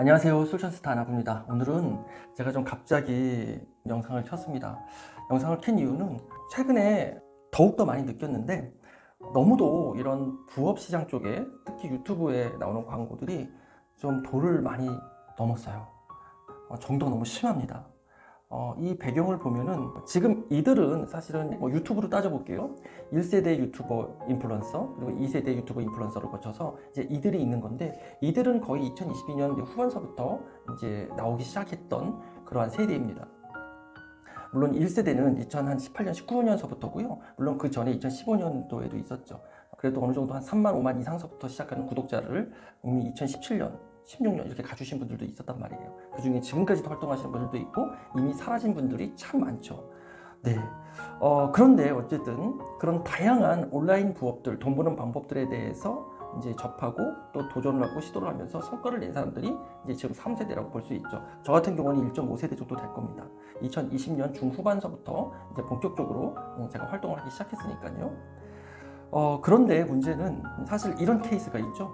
안녕하세요. 솔션스타 아나부입니다. 오늘은 제가 좀 갑자기 영상을 켰습니다. 영상을 켠 이유는 최근에 더욱더 많이 느꼈는데 너무도 이런 부업 시장 쪽에 특히 유튜브에 나오는 광고들이 좀 도를 많이 넘었어요. 어, 정도가 너무 심합니다 어, 이 배경을 보면은 지금 이들은 사실은 뭐 유튜브로 따져볼게요. 1세대 유튜버 인플루언서 그리고 2세대 유튜버 인플루언서를 거쳐서 이제 이들이 있는 건데 이들은 거의 2022년 후반서부터 이제 나오기 시작했던 그러한 세대입니다. 물론 1세대는 2018년 19년서부터고요. 물론 그 전에 2015년도에도 있었죠. 그래도 어느 정도 한 3만 5만 이상서부터 시작하는 구독자를 이미 2017년 16년 이렇게 가주신 분들도 있었단 말이에요. 그 중에 지금까지도 활동하시는 분들도 있고 이미 사라진 분들이 참 많죠. 네. 어, 그런데 어쨌든 그런 다양한 온라인 부업들, 돈 버는 방법들에 대해서 이제 접하고 또 도전을 하고 시도를 하면서 성과를 낸 사람들이 이제 지금 3세대라고 볼 수 있죠. 저 같은 경우는 1.5세대 정도 될 겁니다. 2020년 중후반서부터 이제 본격적으로 제가 활동을 하기 시작했으니까요. 어, 그런데 문제는 사실 이런 케이스가 있죠.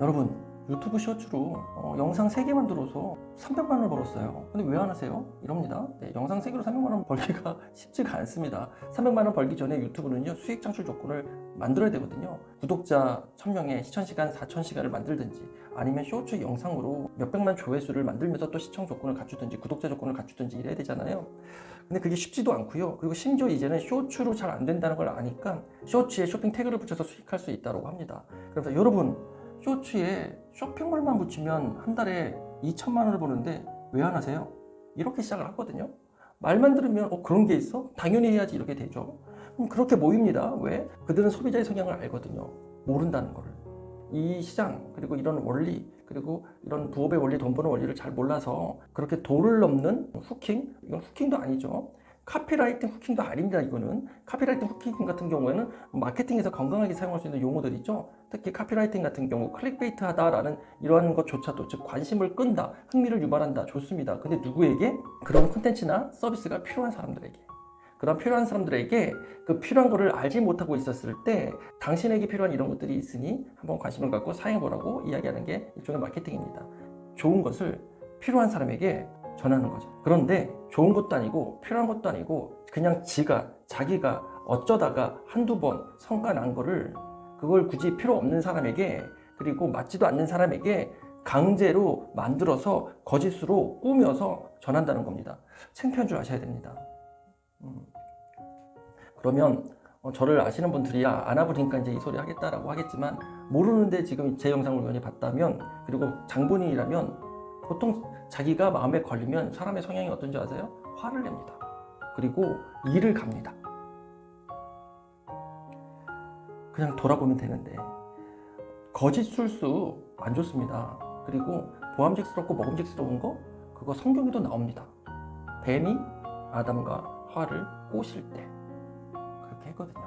여러분, 유튜브 쇼츠로 어, 영상 3개 만들어서 300만 원을 벌었어요. 근데 왜 안 하세요? 이럽니다. 네, 영상 3개로 300만 원 벌기가 쉽지가 않습니다. 300만 원 벌기 전에 유튜브는요, 수익 창출 조건을 만들어야 되거든요. 구독자 1000명에 시청 시간 4000시간을 만들든지 아니면 쇼츠 영상으로 몇백만 조회수를 만들면서 또 시청 조건을 갖추든지 구독자 조건을 갖추든지 이래야 되잖아요. 근데 그게 쉽지도 않고요. 그리고 심지어 이제는 쇼츠로 잘 안 된다는 걸 아니까 쇼츠에 쇼핑 태그를 붙여서 수익할 수 있다고 합니다. 그래서 여러분 쇼츠에 쇼핑몰만 붙이면 한 달에 2천만 원을 버는데 왜 안 하세요? 이렇게 시작을 하거든요. 말만 들으면 어 그런 게 있어? 당연히 해야지 이렇게 되죠. 그럼 그렇게 모입니다. 왜? 그들은 소비자의 성향을 알거든요. 모른다는 거를. 이 시장 그리고 이런 원리 그리고 이런 부업의 원리 돈 버는 원리를 잘 몰라서 그렇게 도를 넘는 후킹 이건 후킹도 아니죠. 카피라이팅 후킹도 아닙니다. 이거는 카피라이팅 후킹 같은 경우에는 마케팅에서 건강하게 사용할 수 있는 용어들 있죠. 특히 카피라이팅 같은 경우 클릭베이트하다라는 이러한 것조차도 즉 관심을 끈다, 흥미를 유발한다, 좋습니다. 근데 누구에게 그런 콘텐츠나 서비스가 필요한 사람들에게 그런 필요한 사람들에게 그 필요한 거를 알지 못하고 있었을 때 당신에게 필요한 이런 것들이 있으니 한번 관심을 갖고 사용해보라고 이야기하는 게 일종의 마케팅입니다. 좋은 것을 필요한 사람에게 전하는 거죠. 그런데 좋은 것도 아니고 필요한 것도 아니고 그냥 지가 자기가 어쩌다가 한두 번 성과 난 거를 그걸 굳이 필요 없는 사람에게 그리고 맞지도 않는 사람에게 강제로 만들어서 거짓으로 꾸며서 전한다는 겁니다. 창피한 줄 아셔야 됩니다. 음. 그러면 어, 저를 아시는 분들이야 안아보니까 이제 이 소리 하겠다라고 하겠지만 모르는데 지금 제 영상을 우연히 봤다면 그리고 장본인이라면 보통 자기가 마음에 걸리면 사람의 성향이 어떤지 아세요? 화를 냅니다. 그리고 일을 갑니다. 그냥 돌아보면 되는데 거짓 술수 안 좋습니다. 그리고 보암직스럽고 먹음직스러운 거 그거 성경에도 나옵니다. 뱀이 아담과 화를 꼬실 때 그렇게 했거든요.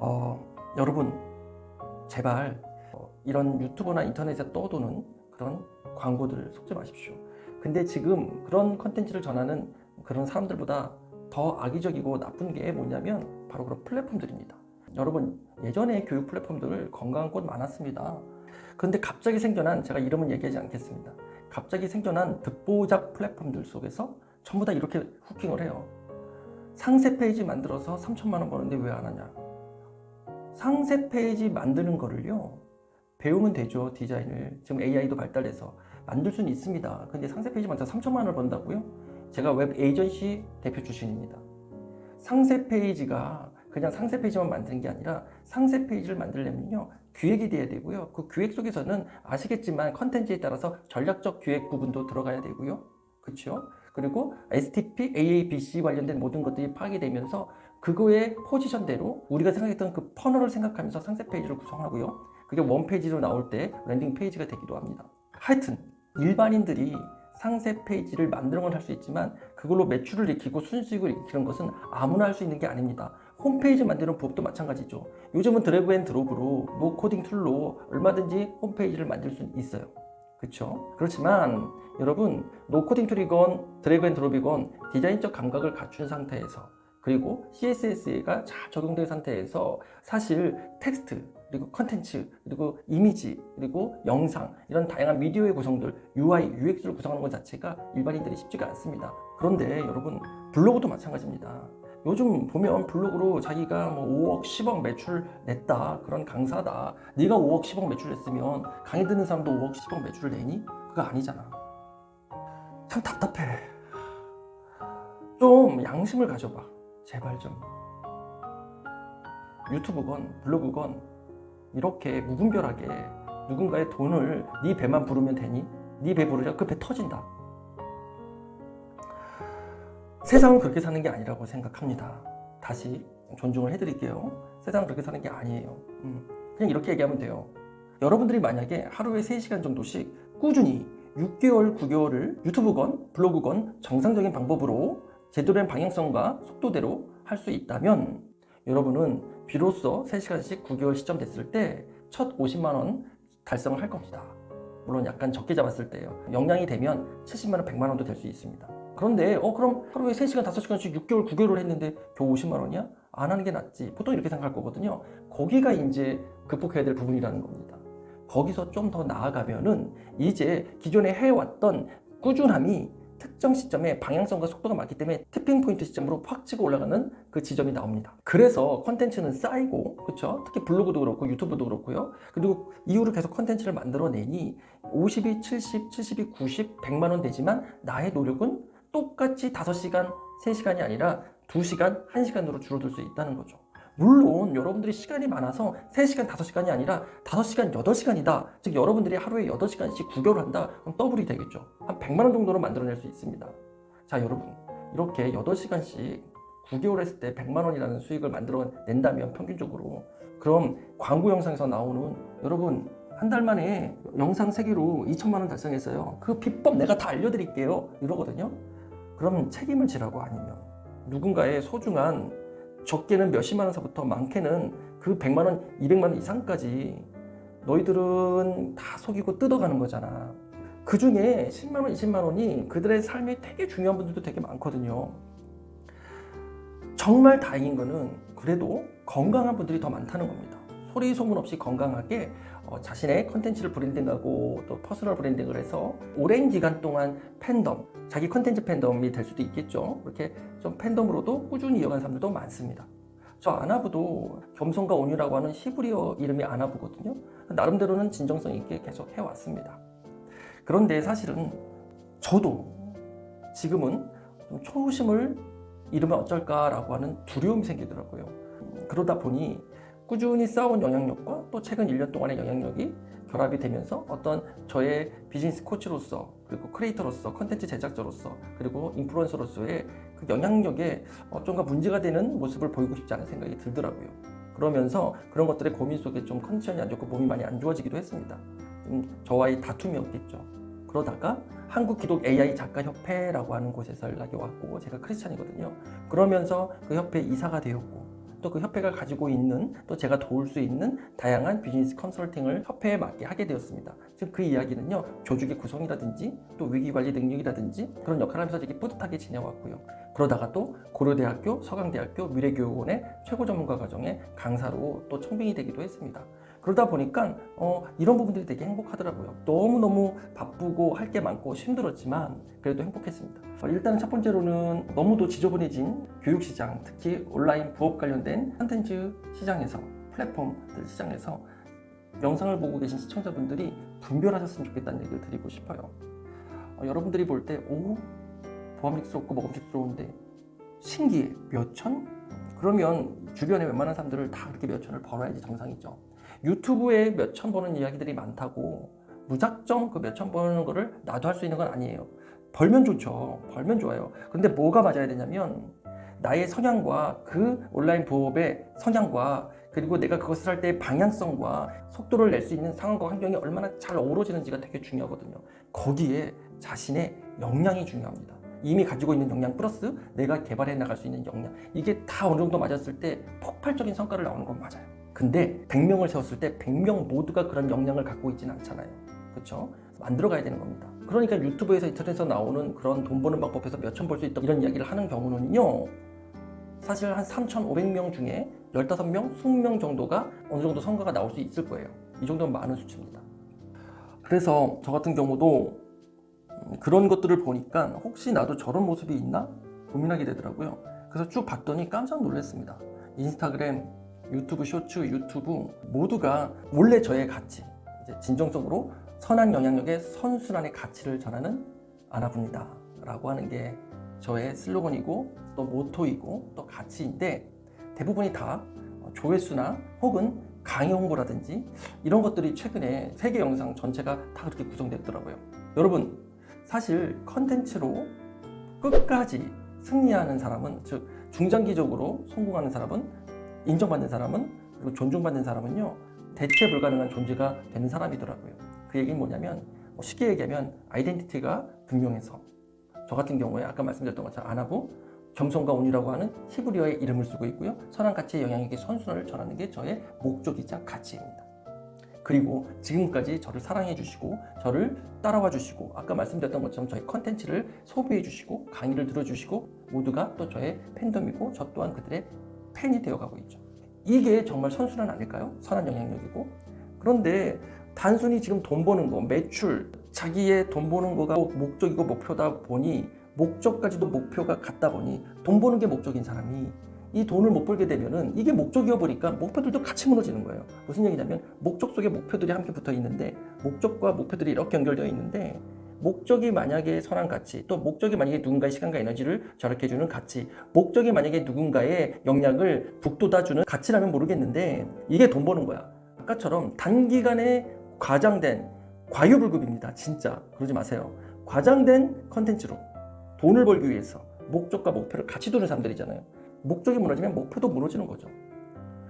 어, 여러분 제발 어, 이런 유튜브나 인터넷에 떠도는 그런 광고들을 속지 마십시오. 근데 지금 그런 컨텐츠를 전하는 그런 사람들보다 더 악의적이고 나쁜 게 뭐냐면 바로 그런 플랫폼들입니다. 여러분 예전에 교육 플랫폼들 건강한 곳 많았습니다. 그런데 갑자기 생겨난 제가 이름은 얘기하지 않겠습니다. 갑자기 생겨난 듣보잡 플랫폼들 속에서 전부 다 이렇게 후킹을 해요. 상세 페이지 만들어서 3천만 원 버는데 왜 안 하냐? 상세 페이지 만드는 거를요. 배우면 되죠 디자인을. 지금 AI도 발달해서. 만들 수는 있습니다. 근데 상세 페이지 만들어 3천만 원을 번다고요? 제가 웹 에이전시 대표 출신입니다. 상세 페이지가 그냥 상세 페이지만 만드는 게 아니라 상세 페이지를 만들려면요 기획이 돼야 되고요. 그 기획 속에서는 아시겠지만 컨텐츠에 따라서 전략적 기획 부분도 들어가야 되고요. 그렇죠? 그리고 STP, AABC 관련된 모든 것들이 파악이 되면서 그거의 포지션대로 우리가 생각했던 그 퍼널을 생각하면서 상세 페이지를 구성하고요 그게 원페이지로 나올 때 랜딩 페이지가 되기도 합니다. 하여튼 일반인들이 상세 페이지를 만드는 건 할 수 있지만 그걸로 매출을 익히고 순수익을 익히는 것은 아무나 할 수 있는 게 아닙니다. 홈페이지 만드는 부업도 마찬가지죠. 요즘은 드래그 앤 드롭으로 노 코딩 툴로 얼마든지 홈페이지를 만들 수 있어요. 그렇죠? 그렇지만 여러분 노 코딩 툴이건 드래그 앤 드롭이건 디자인적 감각을 갖춘 상태에서 그리고 CSS가 잘 적용된 상태에서 사실 텍스트 그리고 컨텐츠, 그리고 이미지, 그리고 영상 이런 다양한 미디어의 구성들, UI, UX를 구성하는 것 자체가 일반인들이 쉽지가 않습니다. 그런데 여러분 블로그도 마찬가지입니다. 요즘 보면 블로그로 자기가 뭐 5억, 10억 매출 냈다 그런 강사다. 네가 5억, 10억 매출 냈으면 강의 듣는 사람도 5억, 10억 매출을 내니? 그거 아니잖아. 참 답답해. 좀 양심을 가져봐. 제발 좀. 유튜브건 블로그건 이렇게 무분별하게 누군가의 돈을 네 배만 부르면 되니? 네 배 부르자 그 배 터진다. 세상은 그렇게 사는 게 아니라고 생각합니다. 다시 존중을 해드릴게요. 세상은 그렇게 사는 게 아니에요. 음, 그냥 이렇게 얘기하면 돼요. 여러분들이 만약에 하루에 3시간 정도씩 꾸준히 6개월, 9개월을 유튜브건 블로그건 정상적인 방법으로 제대로 된 방향성과 속도대로 할 수 있다면 여러분은 비로소 3시간씩 9개월 시점 됐을 때 첫 50만 원 달성을 할 겁니다. 물론 약간 적게 잡았을 때요. 역량이 되면 70만 원, 100만 원도 될 수 있습니다. 그런데 어 그럼 하루에 3시간, 5시간씩 6개월, 9개월을 했는데 겨우 50만 원이야? 안 하는 게 낫지. 보통 이렇게 생각할 거거든요. 거기가 이제 극복해야 될 부분이라는 겁니다. 거기서 좀 더 나아가면은 이제 기존에 해왔던 꾸준함이 특정 시점에 방향성과 속도가 맞기 때문에 티핑 포인트 시점으로 팍 치고 올라가는 그 지점이 나옵니다. 그래서 컨텐츠는 쌓이고, 그렇죠? 특히 블로그도 그렇고 유튜브도 그렇고요. 그리고 이후로 계속 컨텐츠를 만들어내니 52, 70, 72, 90, 100만 원 되지만 나의 노력은 똑같이 5시간, 3시간이 아니라 2시간, 1시간으로 줄어들 수 있다는 거죠. 물론 여러분들이 시간이 많아서 3시간, 5시간이 아니라 5시간, 8시간이다. 즉 여러분들이 하루에 8시간씩 9개월 한다. 그럼 더블이 되겠죠. 한 100만 원 정도로 만들어낼 수 있습니다. 자 여러분 이렇게 8시간씩 9개월 했을 때 100만 원이라는 수익을 만들어낸다면 평균적으로 그럼 광고 영상에서 나오는 여러분 한 달 만에 영상 3개로 2천만 원 달성했어요. 그 비법 내가 다 알려드릴게요. 이러거든요. 그럼 책임을 지라고 아니면 누군가의 소중한 적게는 몇십만 원서부터 많게는 그 100만 원, 200만 원 이상까지 너희들은 다 속이고 뜯어가는 거잖아. 그 중에 10만 원, 20만 원이 그들의 삶에 되게 중요한 분들도 되게 많거든요. 정말 다행인 거는 그래도 건강한 분들이 더 많다는 겁니다. 소리 소문 없이 건강하게 어, 자신의 컨텐츠를 브랜딩하고 또 퍼스널 브랜딩을 해서 오랜 기간 동안 팬덤, 자기 컨텐츠 팬덤이 될 수도 있겠죠. 그렇게 좀 팬덤으로도 꾸준히 이어간 사람들도 많습니다. 저 아나부도 겸손과 온유라고 하는 히브리어 이름이 아나부거든요. 나름대로는 진정성 있게 계속 해왔습니다. 그런데 사실은 저도 지금은 좀 초심을 잃으면 어쩔까라고 하는 두려움이 생기더라고요. 그러다 보니 꾸준히 쌓아온 영향력과 또 최근 1년 동안의 영향력이 결합이 되면서 어떤 저의 비즈니스 코치로서 그리고 크리에이터로서 컨텐츠 제작자로서 그리고 인플루언서로서의 그 영향력에 어쩐가 문제가 되는 모습을 보이고 싶지 않은 생각이 들더라고요. 그러면서 그런 것들의 고민 속에 좀 컨디션이 안 좋고 몸이 많이 안 좋아지기도 했습니다. 좀 저와의 다툼이었겠죠. 그러다가 한국 기독 AI 작가 협회라고 하는 곳에서 연락이 왔고 제가 크리스찬이거든요. 그러면서 그 협회 이사가 되었고 또 그 협회가 가지고 있는 또 제가 도울 수 있는 다양한 비즈니스 컨설팅을 협회에 맞게 하게 되었습니다. 지금 그 이야기는요 조직의 구성이라든지 또 위기 관리 능력이라든지 그런 역할을 하면서 되게 뿌듯하게 지내왔고요. 그러다가 또 고려대학교, 서강대학교 미래교육원의 최고 전문가 과정의 강사로 또 청빙이 되기도 했습니다. 그러다 보니까 어, 이런 부분들이 되게 행복하더라고요. 너무너무 바쁘고 할 게 많고 힘들었지만 그래도 행복했습니다. 어, 일단 첫 번째로는 너무도 지저분해진 교육시장, 특히 온라인 부업 관련된 컨텐츠 시장에서 플랫폼들 시장에서 영상을 보고 계신 시청자분들이 분별하셨으면 좋겠다는 얘기를 드리고 싶어요. 어, 여러분들이 볼 때, 오, 보암직스럽고 먹음직스러운데 신기해. 몇 천? 그러면 주변에 웬만한 사람들을 다 그렇게 몇 천을 벌어야지 정상이죠. 유튜브에 몇천 버는 이야기들이 많다고 무작정 그 몇 천 버는 거를 나도 할 수 있는 건 아니에요. 벌면 좋죠. 벌면 좋아요. 근데 뭐가 맞아야 되냐면 나의 성향과 그 온라인 부업의 성향과 그리고 내가 그것을 할 때의 방향성과 속도를 낼 수 있는 상황과 환경이 얼마나 잘 어우러지는지가 되게 중요하거든요. 거기에 자신의 역량이 중요합니다. 이미 가지고 있는 역량 플러스 내가 개발해 나갈 수 있는 역량 이게 다 어느 정도 맞았을 때 폭발적인 성과를 나오는 건 맞아요. 근데 100명을 세웠을 때 100명 모두가 그런 역량을 갖고 있지는 않잖아요. 그렇죠? 만들어 가야 되는 겁니다. 그러니까 유튜브에서 인터넷에서 나오는 그런 돈 버는 방법에서 몇 천 벌 수 있다 이런 이야기를 하는 경우는요. 사실 한 3,500명 중에 15명, 20명 정도가 어느 정도 성과가 나올 수 있을 거예요. 이 정도면 많은 수치입니다. 그래서 저 같은 경우도 음, 그런 것들을 보니까 혹시 나도 저런 모습이 있나 고민하게 되더라고요. 그래서 쭉 봤더니 깜짝 놀랐습니다. 인스타그램, 유튜브 쇼츠, 유튜브 모두가 원래 저의 가치, 이제 진정성으로 선한 영향력의 선순환의 가치를 전하는 아나부입니다. 라고 하는 게 저의 슬로건이고 또 모토이고 또 가치인데 대부분이 다 조회수나 혹은 강의 홍보라든지 이런 것들이 최근에 세계 영상 전체가 다 그렇게 구성됐더라고요. 여러분 사실 컨텐츠로 끝까지 승리하는 사람은 즉 중장기적으로 성공하는 사람은 인정받는 사람은 그리고 존중받는 사람은요 대체 불가능한 존재가 되는 사람이더라고요. 그 얘기는 뭐냐면 뭐 쉽게 얘기하면 아이덴티티가 분명해서 저 같은 경우에 아까 말씀드렸던 것처럼 안 하고 겸손과 온유라고 하는 히브리어의 이름을 쓰고 있고요. 선한 가치의 영향력의 선순환을 전하는 게 저의 목적이자 가치입니다. 그리고 지금까지 저를 사랑해 주시고 저를 따라와 주시고 아까 말씀드렸던 것처럼 저희 컨텐츠를 소비해 주시고 강의를 들어 주시고 모두가 또 저의 팬덤이고 저 또한 그들의 팬이 되어 가고 있죠. 이게 정말 선순환 아닐까요? 선한 영향력이고 그런데 단순히 지금 돈 버는 거, 매출, 자기의 돈 버는 거가 목적이고 목표다 보니 목적까지도 목표가 같다 보니 돈 버는 게 목적인 사람이 이 돈을 못 벌게 되면은 이게 목적이어 보니까 목표들도 같이 무너지는 거예요. 무슨 얘기냐면 목적 속에 목표들이 함께 붙어 있는데 목적과 목표들이 이렇게 연결되어 있는데 목적이 만약에 선한 가치, 또 목적이 만약에 누군가의 시간과 에너지를 절약해주는 가치, 목적이 만약에 누군가의 역량을 북돋아주는 가치라면 모르겠는데 이게 돈 버는 거야. 아까처럼 단기간에 과장된 과유불급입니다. 진짜 그러지 마세요. 과장된 컨텐츠로 돈을 벌기 위해서 목적과 목표를 같이 두는 사람들이잖아요. 목적이 무너지면 목표도 무너지는 거죠.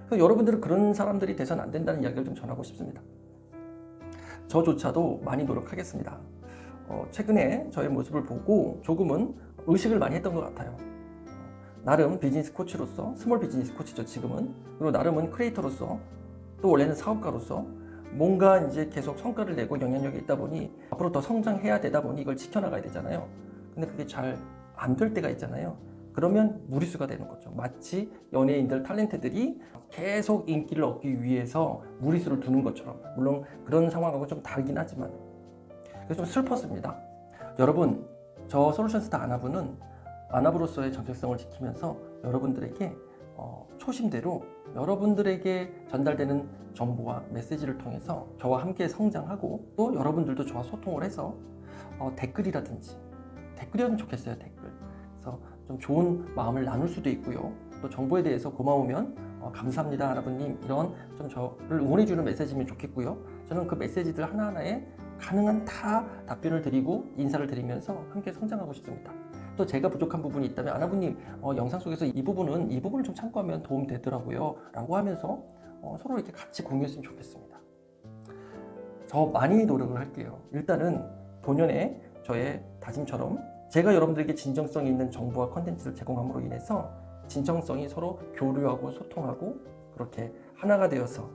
그래서 여러분들은 그런 사람들이 돼서는 안 된다는 이야기를 좀 전하고 싶습니다. 저조차도 많이 노력하겠습니다. 어, 최근에 저의 모습을 보고 조금은 의식을 많이 했던 것 같아요. 나름 비즈니스 코치로서 스몰 비즈니스 코치죠 지금은 그리고 나름은 크리에이터로서 또 원래는 사업가로서 뭔가 이제 계속 성과를 내고 영향력이 있다 보니 앞으로 더 성장해야 되다 보니 이걸 지켜나가야 되잖아요. 근데 그게 잘 안 될 때가 있잖아요. 그러면 무리수가 되는 거죠. 마치 연예인들, 탤런트들이 계속 인기를 얻기 위해서 무리수를 두는 것처럼. 물론 그런 상황하고 좀 다르긴 하지만. 그래서 좀 슬펐습니다. 여러분, 저 솔루션스타 아나부는 아나부로서의 정체성을 지키면서 여러분들에게 어, 초심대로 여러분들에게 전달되는 정보와 메시지를 통해서 저와 함께 성장하고 또 여러분들도 저와 소통을 해서 어, 댓글이라든지 댓글이었으면 좋겠어요 댓글. 그래서 좀 좋은 마음을 나눌 수도 있고요. 또 정보에 대해서 고마우면 어, 감사합니다 여러분님. 이런 좀 저를 응원해주는 메시지면 좋겠고요. 저는 그 메시지들 하나하나에 가능한 다 답변을 드리고 인사를 드리면서 함께 성장하고 싶습니다. 또 제가 부족한 부분이 있다면 아나부님 어, 영상 속에서 이 부분은 이 부분을 좀 참고하면 도움 되더라고요. 라고 하면서 어, 서로 이렇게 같이 공유했으면 좋겠습니다. 저 많이 노력을 할게요. 일단은 본연의 저의 다짐처럼 제가 여러분들에게 진정성 있는 정보와 컨텐츠를 제공함으로 인해서 진정성이 서로 교류하고 소통하고 그렇게 하나가 되어서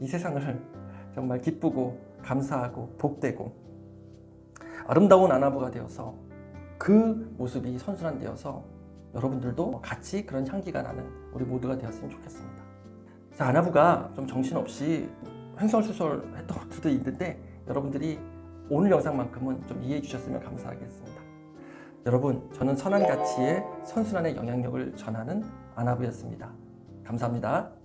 이 세상을 정말 기쁘고 감사하고 복되고 아름다운 아나부가 되어서 그 모습이 선순환되어서 여러분들도 같이 그런 향기가 나는 우리 모두가 되었으면 좋겠습니다. 자, 아나부가 좀 정신없이 횡설수설 했던 것들도 있는데 여러분들이 오늘 영상만큼은 좀 이해해 주셨으면 감사하겠습니다. 여러분, 저는 선한 가치의 선순환의 영향력을 전하는 아나부였습니다. 감사합니다.